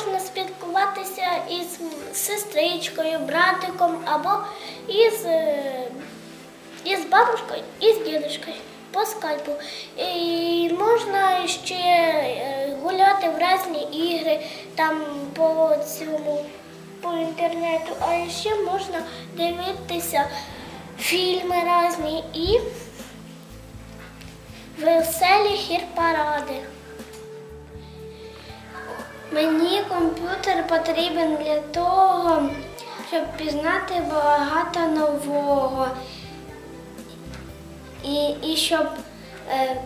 можна спілкуватися із сестричкою, братиком або із, е, із бабушкою і з дідушкою по скайпу. І можна ще е, гуляти в різні ігри там по цьому по інтернету, а ще можна дивитися фільми різні і веселі хір-паради. Мені комп'ютер потрібен для того, щоб пізнати багато нового і, і щоб е,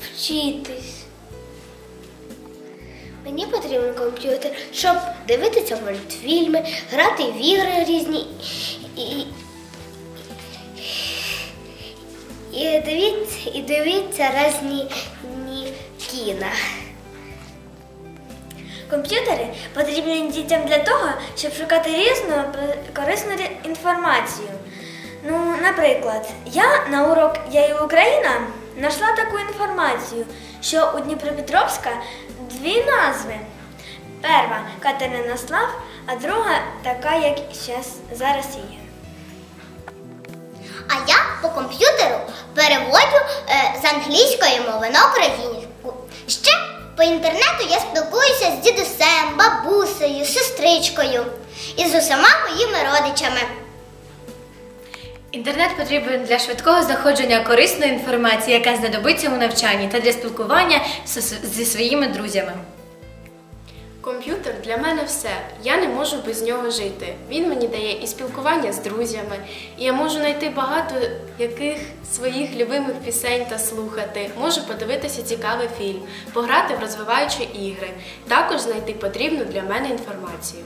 вчитись. Мені потрібен комп'ютер, щоб дивитися мультфільми, грати в ігри різні і, і, дивіться, і дивитися різні кіна. Комп'ютери потрібні дітям для того, щоб шукати різну корисну інформацію. Ну, наприклад, я на урок Я і Україна знайшла таку інформацію, що у Дніпропетровська дві назви. Перша Катерина Слав, а друга така, як зараз є. А я по комп'ютеру переводжу е, з англійської мови на українську. По інтернету я спілкуюся з дідусем, бабусею, сестричкою і з усіма моїми родичами. Інтернет потрібен для швидкого знаходження корисної інформації, яка знадобиться у навчанні, та для спілкування зі своїми друзями. Комп'ютер для мене все. Я не можу без нього жити. Він мені дає і спілкування з друзями, і я можу знайти багато яких своїх любимих пісень та слухати. Можу подивитися цікавий фільм, пограти в розвиваючі ігри, також знайти потрібну для мене інформацію.